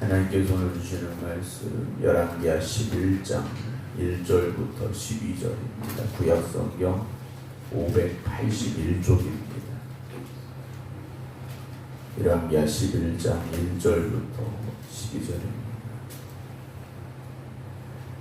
하나님께서 주시는 말씀 열왕기하 11장 1절부터 12절입니다. 구약 성경 581쪽입니다. 열왕기하 11장 1절부터 12절입니다.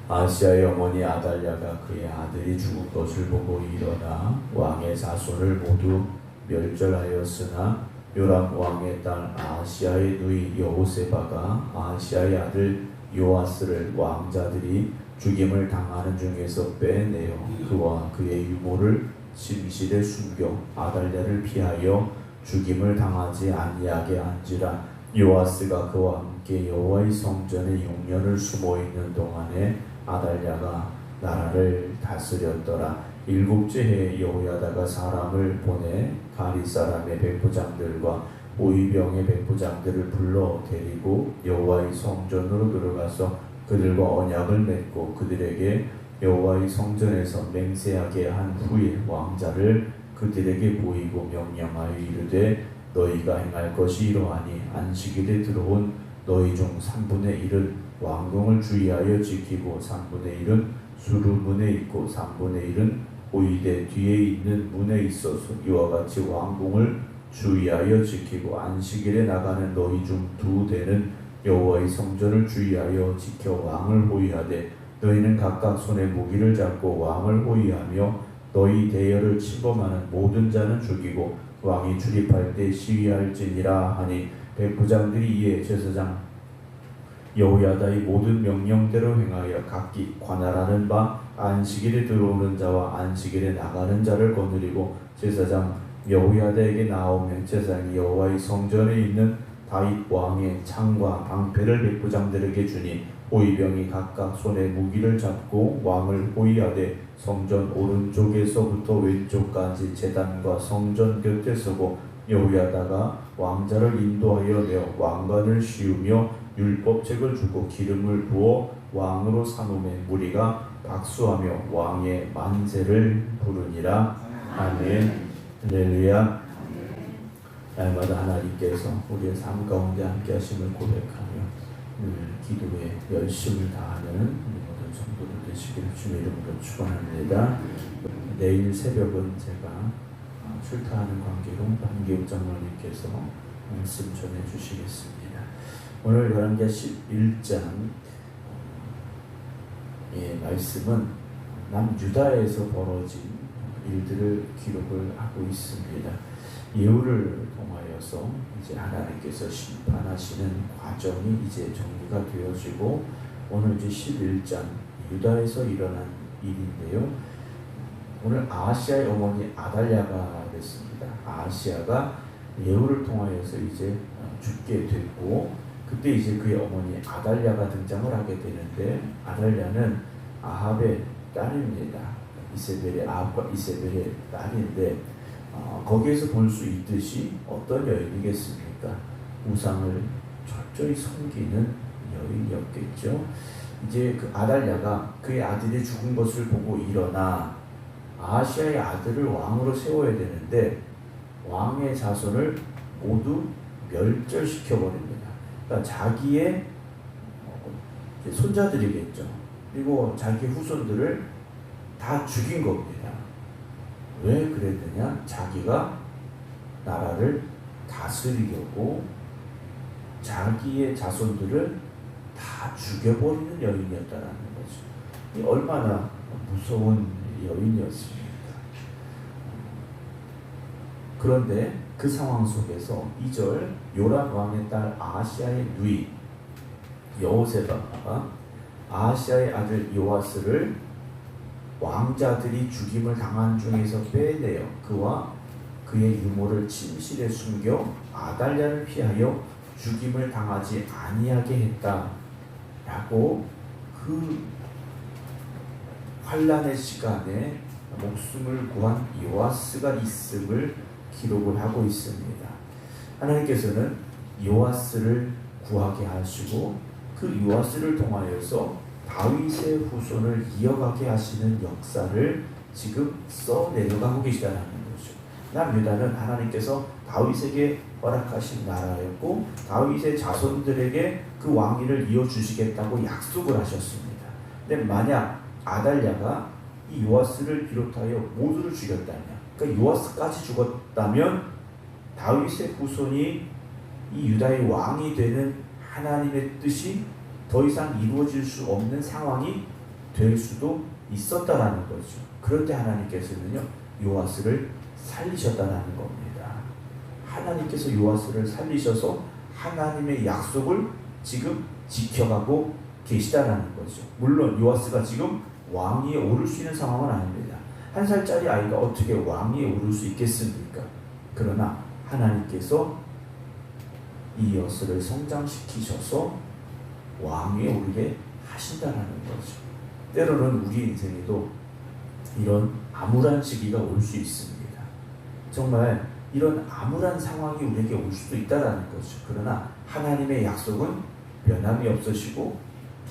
아시아의 어머니 아달랴가 그의 아들이 죽은 것을 보고 일어나 왕의 자손을 모두 멸절하였으나 요람 왕의 딸 아시아의 누이 여호세바가 아시아의 아들 요아스를 왕자들이 죽임을 당하는 중에서 빼내어 그와 그의 유모를 침실에 숨겨 아달랴를 피하여 죽임을 당하지 아니하게 한지라 요아스가 그와 함께 여호와의 성전에 6년을 숨어 있는 동안에 아달랴가 나라를 다스렸더라. 일곱째 해에 여호야다가 사람을 보내 가리 사람의 백부장들과 오이병의 백부장들을 불러 데리고 여호와의 성전으로 들어가서 그들과 언약을 맺고 그들에게 여호와의 성전에서 맹세하게 한 후에 왕자를 그들에게 보이고 명령하여 이르되 너희가 행할 것이 이러하니 안식일에 들어온 너희 중 3분의 1은 왕궁을 주의하여 지키고 3분의 1은 수루문에 있고 3분의 1은 오이대 뒤에 있는 문에 있어서 이와 같이 왕궁을 주의하여 지키고 안식일에 나가는 너희 중 두 대는 여호와의 성전을 주의하여 지켜 왕을 호위하되 너희는 각각 손에 무기를 잡고 왕을 호위하며 너희 대열을 침범하는 모든 자는 죽이고 왕이 출입할 때 시위할지니라 하니 백부장들이 이에 제사장 여호야다의 모든 명령대로 행하여 각기 관할하는 바 안식일에 들어오는 자와 안식일에 나가는 자를 거느리고 제사장 여호야다에게 나오면 제사장이 여호와의 성전에 있는 다윗 왕의 창과 방패를 백부장들에게 주니 호위병이 각각 손에 무기를 잡고 왕을 호위하되 성전 오른쪽에서부터 왼쪽까지 제단과 성전 곁에 서고 여호야다가 왕자를 인도하여 내어 왕관을 씌우며 율법책을 주고 기름을 부어 왕으로 삼음에 무리가 박수하며 왕의 만세를 부르니라. 아멘. 할렐루야. 날마다 하나님께서 우리의 삶 가운데 함께 하심을 고백하며 늘 기도에 열심을 다하는 모든 성도들 되시기를 주의 이름으로 축원합니다. 내일 새벽은 제가 어, 출타하는 관계로 반기욱 장로님께서 말씀 전해 주시겠습니다. 오늘 열왕기하 11장 예, 말씀은 남유다에서 벌어진 일들을 기록을 하고 있습니다. 예후를 통하여서 이제 하나님께서 심판하시는 과정이 이제 정리가 되어지고 오늘 이제 11장 유다에서 일어난 일인데요. 오늘 아시아의 어머니 아달랴가 됐습니다. 아시아가 예후를 통하여서 이제 죽게 됐고 그때 이제 그의 어머니 아달랴가 등장을 하게 되는데 아달랴는 아합의 딸입니다. 이세벨의 아합과 이세벨의 딸인데 어, 거기에서 볼 수 있듯이 어떤 여인이겠습니까? 우상을 철저히 섬기는 여인이었겠죠. 이제 그 아달랴가 그의 아들이 죽은 것을 보고 일어나 아시아의 아들을 왕으로 세워야 되는데 왕의 자손을 모두 멸절시켜 버립니다. 그러니까 자기의 손자들이겠죠. 그리고 자기 후손들을 다 죽인 겁니다. 왜 그랬느냐? 자기가 나라를 다스리려고 자기의 자손들을 다 죽여버리는 여인이었다라는 거죠. 얼마나 무서운 여인이었습니까? 그런데 그 상황 속에서 2절 요람 왕의 딸 아시아의 누이 여호세바가 아시아의 아들 요아스를 왕자들이 죽임을 당한 중에서 빼내어 그와 그의 유모를 침실에 숨겨 아달랴를 피하여 죽임을 당하지 아니하게 했다라고 그 환란의 시간에 목숨을 구한 요아스가 있음을 기록을 하고 있습니다. 하나님께서는 요아스를 구하게 하시고 그 요아스를 통하여서 다윗의 후손을 이어가게 하시는 역사를 지금 써 내려가고 계시다는 거죠. 남유다는 하나님께서 다윗에게 허락하신 나라였고 다윗의 자손들에게 그 왕위를 이어 주시겠다고 약속을 하셨습니다. 근데 만약 아달랴가 이 요아스를 비롯하여 모두를 죽였다면, 그러니까 요아스까지 죽었다면 다윗의 후손이 이 유다의 왕이 되는 하나님의 뜻이 더 이상 이루어질 수 없는 상황이 될 수도 있었다라는 거죠. 그럴 때 하나님께서는요 요아스를 살리셨다라는 겁니다. 하나님께서 요아스를 살리셔서 하나님의 약속을 지금 지켜가고 계시다라는 거죠. 물론 요아스가 지금 왕위에 오를 수 있는 상황은 아닙니다. 한 살짜리 아이가 어떻게 왕위에 오를 수 있겠습니까? 그러나 하나님께서 이 여스를 성장시키셔서 왕위에 오르게 하신다라는 거죠. 때로는 우리 인생에도 이런 암울한 시기가 올 수 있습니다. 정말 이런 암울한 상황이 우리에게 올 수도 있다라는 거죠. 그러나 하나님의 약속은 변함이 없으시고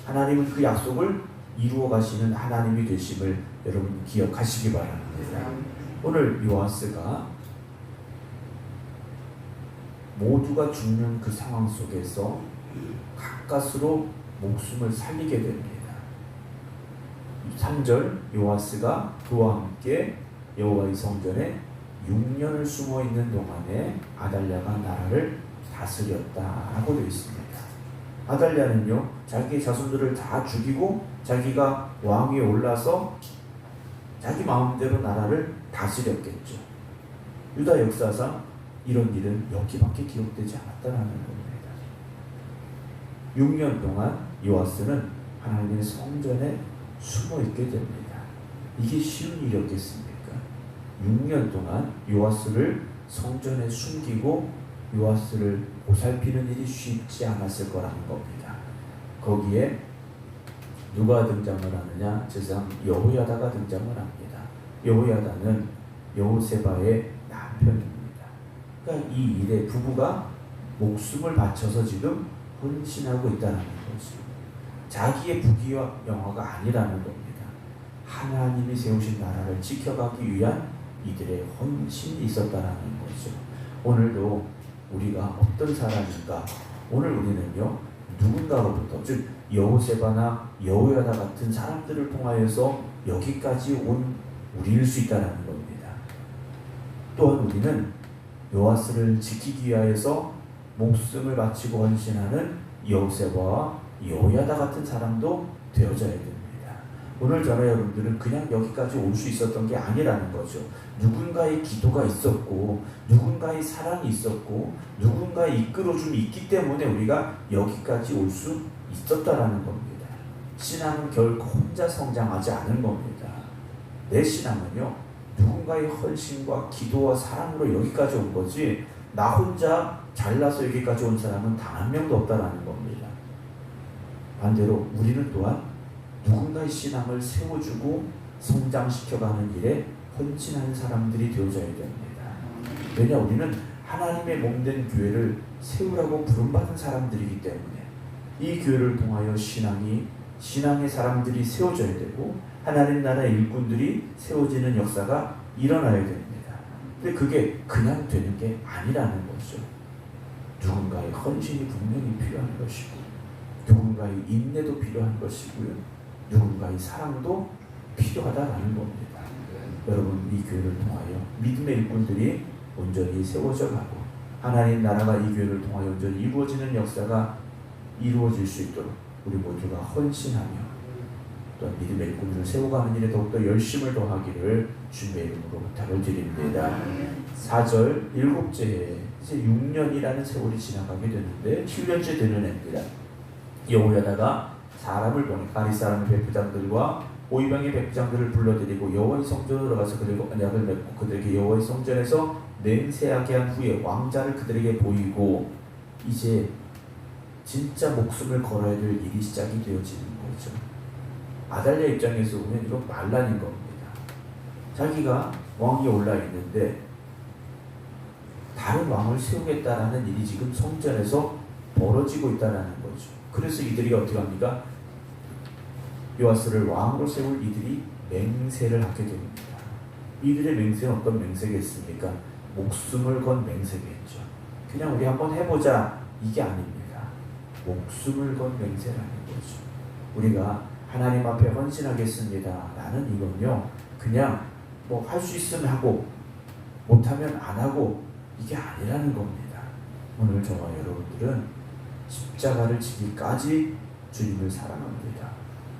하나님은 그 약속을 이루어 가시는 하나님이 되심을 여러분 기억하시기 바랍니다. 오늘 요하스가 모두가 죽는 그 상황 속에서 가까스로 목숨을 살리게 됩니다. 3절 요하스가 그와 함께 여호와의 성전에 6년을 숨어 있는 동안에 아달랴가 나라를 다스렸다라고 되어 있습니다. 아달랴는요 자기 자손들을 다 죽이고 자기가 왕위에 올라서 자기 마음대로 나라를 다스렸겠죠. 유다 역사상 이런 일은 여기밖에 기록되지 않았다는 겁니다. 6년 동안 요아스는 하나님의 성전에 숨어 있게 됩니다. 이게 쉬운 일이었겠습니까? 6년 동안 요아스를 성전에 숨기고 요아스를 보살피는 일이 쉽지 않았을 거라는 겁니다. 거기에 누가 등장을 하느냐? 제상 여호야다가 등장을 합니다. 여호야다는 여호세바의 남편입니다. 그러니까 이 일에 부부가 목숨을 바쳐서 지금 헌신하고 있다는 거죠. 자기의 부귀와 영화가 아니라는 겁니다. 하나님이 세우신 나라를 지켜가기 위한 이들의 헌신이 있었다는 거죠. 오늘도 우리가 어떤 사람인가? 오늘 우리는요 누군가로부터 즉 여호세바나 여호야다 같은 사람들을 통하여서 여기까지 온 우리일 수 있다는 겁니다. 또한 우리는 요아스를 지키기 위하여서 목숨을 바치고 헌신하는 여호세바와 여호야다 같은 사람도 되어져야 됩니다. 오늘 저나 여러분들은 그냥 여기까지 올 수 있었던 게 아니라는 거죠. 누군가의 기도가 있었고, 누군가의 사랑이 있었고, 누군가의 이끌어줌이 있기 때문에 우리가 여기까지 올 수 있었다라는 겁니다. 신앙은 결코 혼자 성장하지 않은 겁니다. 내 신앙은요, 누군가의 헌신과 기도와 사랑으로 여기까지 온 거지, 나 혼자 잘나서 여기까지 온 사람은 단 한 명도 없다라는 겁니다. 반대로 우리는 또한 누군가의 신앙을 세워주고 성장시켜가는 일에 헌신하는 사람들이 되어져야 됩니다. 왜냐 우리는 하나님의 몸된 교회를 세우라고 부름받은 사람들이기 때문에 이 교회를 통하여 신앙이 신앙의 사람들이 세워져야 되고 하나님 나라 일꾼들이 세워지는 역사가 일어나야 됩니다. 근데 그게 그냥 되는 게 아니라는 거죠. 누군가의 헌신이 분명히 필요한 것이고 누군가의 인내도 필요한 것이고요. 누군가의 사랑도 필요하다라는 겁니다. 여러분 이 교회를 통하여 믿음의 일꾼들이 온전히 세워져 가고 하나님 나라가 이 교회를 통하여 온전히 이루어지는 역사가 이루어질 수 있도록 우리 모두가 헌신하며 또 믿음의 일꾼들을 세워가는 일에 더욱더 열심을 더하기를 주님의 이름으로 부탁을 드립니다. 4절 일곱째에 이제 6년이라는 세월이 지나가게 되는데 7년째 되는 해입니다. 여호야다가 사람을 보내 가리 사람의 백부장들과 오이방의 백부장들을 불러들이고 여호와의 성전으로 들어가서 그들과 언약을 맺고 그들에게 여호와의 성전에서 맹세하게 한 후에 왕자를 그들에게 보이고 이제 진짜 목숨을 걸어야 될 일이 시작이 되어지는 거죠. 아달랴 입장에서 보면 이건 반란인 겁니다. 자기가 왕위에 올라 있는데 다른 왕을 세우겠다라는 일이 지금 성전에서 벌어지고 있다는 거죠. 그래서 이들이 어떻게 합니까? 요아스를 왕으로 세울 이들이 맹세를 하게 됩니다. 이들의 맹세는 어떤 맹세겠습니까? 목숨을 건 맹세겠죠. 그냥 우리 한번 해보자 이게 아닙니다. 목숨을 건 맹세라는 거죠. 우리가 하나님 앞에 헌신하겠습니다. 나는 이건요 그냥 뭐 할 수 있으면 하고 못하면 안 하고 이게 아니라는 겁니다. 오늘 저와 여러분들은 십자가를 지기까지 주님을 사랑합니다.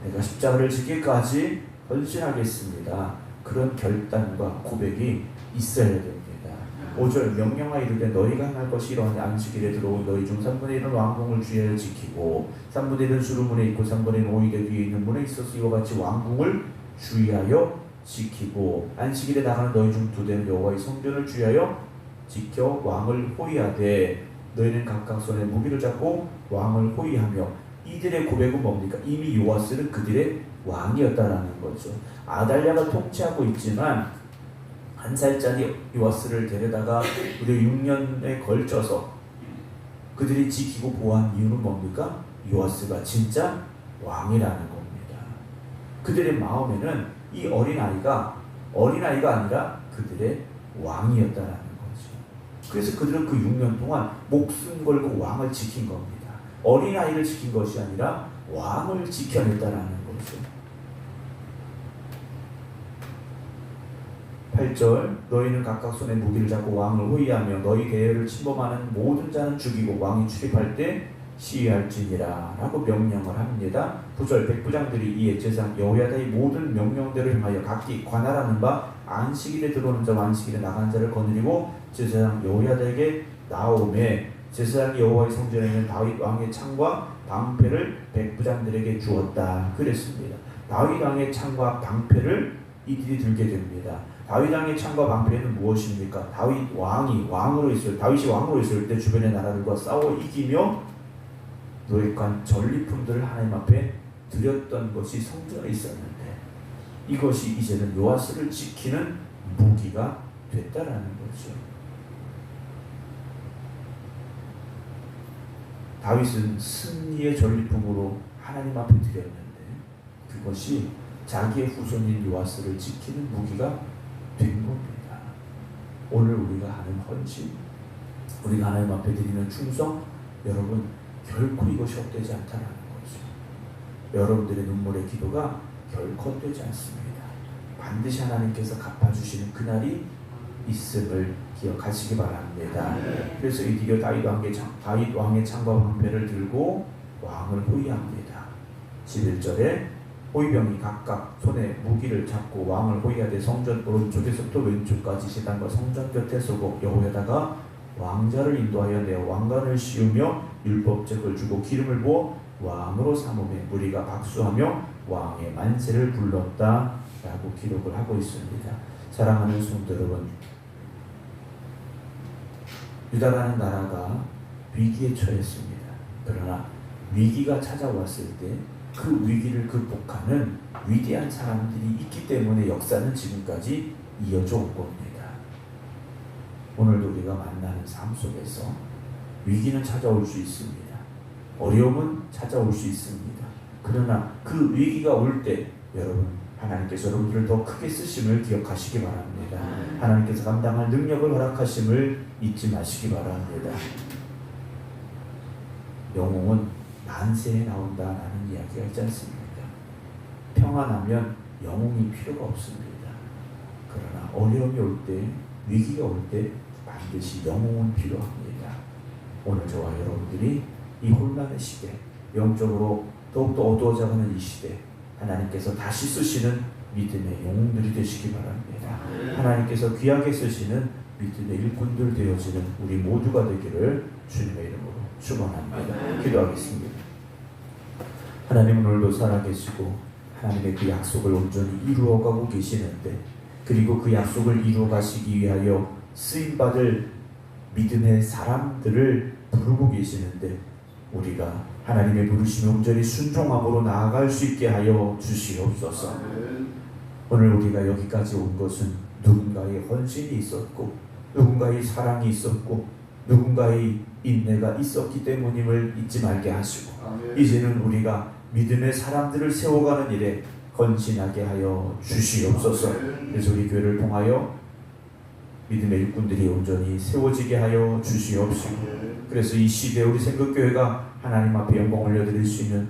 내가 십자가를 지기까지 헌신하겠습니다. 그런 결단과 고백이 있어야 됩니다. 5절 명령하 이르되 너희가 행할 것이 이러하니 안식일에 들어온 너희 중 3분의 1은 왕궁을 주의하여 지키고 3분의 1은 수루문에 있고 3분의 1은 오이대 뒤에 있는 문에 있어서 이와 같이 왕궁을 주의하여 지키고 안식일에 나가는 너희 중 두 대는 여호와의 성전을 주의하여 지켜 왕을 호위하되 너희는 각각 손에 무기를 잡고 왕을 호위하며 이들의 고백은 뭡니까? 이미 요아스는 그들의 왕이었다라는 거죠. 아달랴가 통치하고 있지만 한 살짜리 요아스를 데려다가 무려 6년에 걸쳐서 그들이 지키고 보호한 이유는 뭡니까? 요아스가 진짜 왕이라는 겁니다. 그들의 마음에는 이 어린아이가 어린아이가 아니라 그들의 왕이었다라는. 그래서 그들은 그 6년 동안 목숨 걸고 왕을 지킨 겁니다. 어린아이를 지킨 것이 아니라 왕을 지켜냈다라는 거죠. 8절 너희는 각각 손에 무기를 잡고 왕을 호위하며 너희 대열을 침범하는 모든 자는 죽이고 왕이 출입할 때 시위할지니라 라고 명령을 합니다. 9절 백부장들이 이에 제상 여호야다의 모든 명령대로 행하여 각기 관할하는 바 안식일에 들어오는 자와 안식일에 나가는 자를 거느리고 제사장 여호야다에게 나오매 제사장이 여호와의 성전에 있는 다윗 왕의 창과 방패를 백부장들에게 주었다 그랬습니다. 다윗 왕의 창과 방패를 이들이 들게 됩니다. 다윗 왕의 창과 방패는 무엇입니까? 다윗 왕이 왕으로 있을 다윗이 왕으로 있을 때 주변의 나라들과 싸워 이기며 노획한 전리품들을 하나님 앞에 드렸던 것이 성전에 있었는데 이것이 이제는 요아스를 지키는 무기가 됐다라는 거죠. 다윗은 승리의 전리품으로 하나님 앞에 드렸는데 그것이 자기의 후손인 요아스를 지키는 무기가 된 겁니다. 오늘 우리가 하는 헌신, 우리가 하나님 앞에 드리는 충성, 여러분 결코 이것이 헛되지 않다는 거죠. 여러분들의 눈물의 기도가 결코 헛되지 않습니다. 반드시 하나님께서 갚아주시는 그날이 있음을 기억하시기 바랍니다. 그래서 이디려 다윗 왕의 창, 다윗 왕의 창과 방패를 들고 왕을 호위합니다. 11절에 호위병이 각각 손에 무기를 잡고 왕을 호위하되 성전 오른쪽에서부터 왼쪽까지 시단과 성전 곁에 서고 여호야다가 왕자를 인도하여 내 왕관을 씌우며 율법책을 주고 기름을 부어 왕으로 삼음에 무리가 박수하며 왕의 만세를 불렀다라고 기록을 하고 있습니다. 사랑하는 성도 여러분, 유다라는 나라가 위기에 처했습니다. 그러나 위기가 찾아왔을 때 그 위기를 극복하는 위대한 사람들이 있기 때문에 역사는 지금까지 이어져 온 겁니다. 오늘도 우리가 만나는 삶 속에서 위기는 찾아올 수 있습니다. 어려움은 찾아올 수 있습니다. 그러나 그 위기가 올 때 여러분 하나님께서 여러분들을 더 크게 쓰심을 기억하시기 바랍니다. 하나님께서 감당할 능력을 허락하심을 잊지 마시기 바랍니다. 영웅은 난세에 나온다라는 이야기가 있지 않습니까? 평안하면 영웅이 필요가 없습니다. 그러나 어려움이 올 때, 위기가 올 때 반드시 영웅은 필요합니다. 오늘 저와 여러분들이 이 혼란의 시대, 영적으로 더욱더 어두워져가는 이 시대, 하나님께서 다시 쓰시는 믿음의 영웅들이 되시기 바랍니다. 하나님께서 귀하게 쓰시는 믿음의 일꾼들 되어지는 우리 모두가 되기를 주님의 이름으로 축원합니다. 기도하겠습니다. 하나님 오늘도 살아계시고 하나님의 그 약속을 온전히 이루어가고 계시는데 그리고 그 약속을 이루어가시기 위하여 쓰임 받을 믿음의 사람들을 부르고 계시는데 우리가 하나님의 부르심에 온전히 순종함으로 나아갈 수 있게 하여 주시옵소서. 오늘 우리가 여기까지 온 것은 누군가의 헌신이 있었고 누군가의 사랑이 있었고 누군가의 인내가 있었기 때문임을 잊지 말게 하시고 이제는 우리가 믿음의 사람들을 세워가는 일에 건신하게 하여 주시옵소서. 그래서 우리 교회를 통하여 믿음의 일꾼들이 온전히 세워지게 하여 주시옵시고 그래서 이 시대 우리 생각교회가 하나님 앞에 영광 올려드릴 수 있는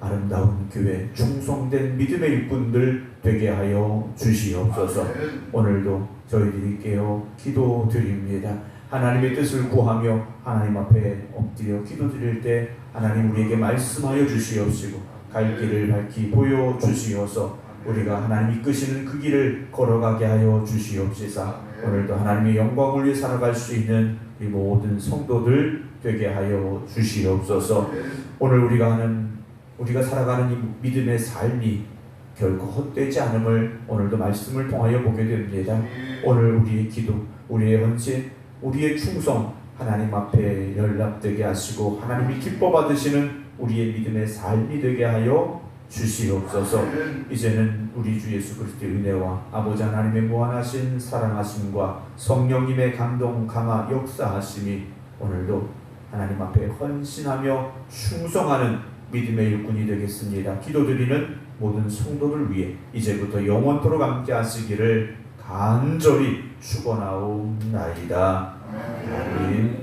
아름다운 교회 충성된 믿음의 일꾼들 되게 하여 주시옵소서. 오늘도 저희들이 깨어 기도 드립니다. 하나님의 뜻을 구하며 하나님 앞에 엎드려 기도 드릴 때 하나님 우리에게 말씀하여 주시옵시고 갈 길을 밝히 보여 주시어서 우리가 하나님 이끄시는 그 길을 걸어가게 하여 주시옵시사. 오늘도 하나님의 영광을 위해 살아갈 수 있는 이 모든 성도들 되게 하여 주시옵소서. 오늘 우리가 하는 우리가 살아가는 이 믿음의 삶이 결코 헛되지 않음을 오늘도 말씀을 통하여 보게 됩니다 오늘 우리의 기도 우리의 헌신 우리의 충성 하나님 앞에 연락되게 하시고 하나님이 기뻐 받으시는 우리의 믿음의 삶이 되게 하여 주시옵소서. 이제는 우리 주 예수 그리스도의 은혜와 아버지 하나님의 무한하신 사랑하심과 성령님의 감동 감화 역사하심이 오늘도 하나님 앞에 헌신하며 충성하는 믿음의 일꾼이 되겠습니다. 기도드리는 모든 성도를 위해 이제부터 영원토록 함께 하시기를 간절히 축원하옵나이다. 아멘.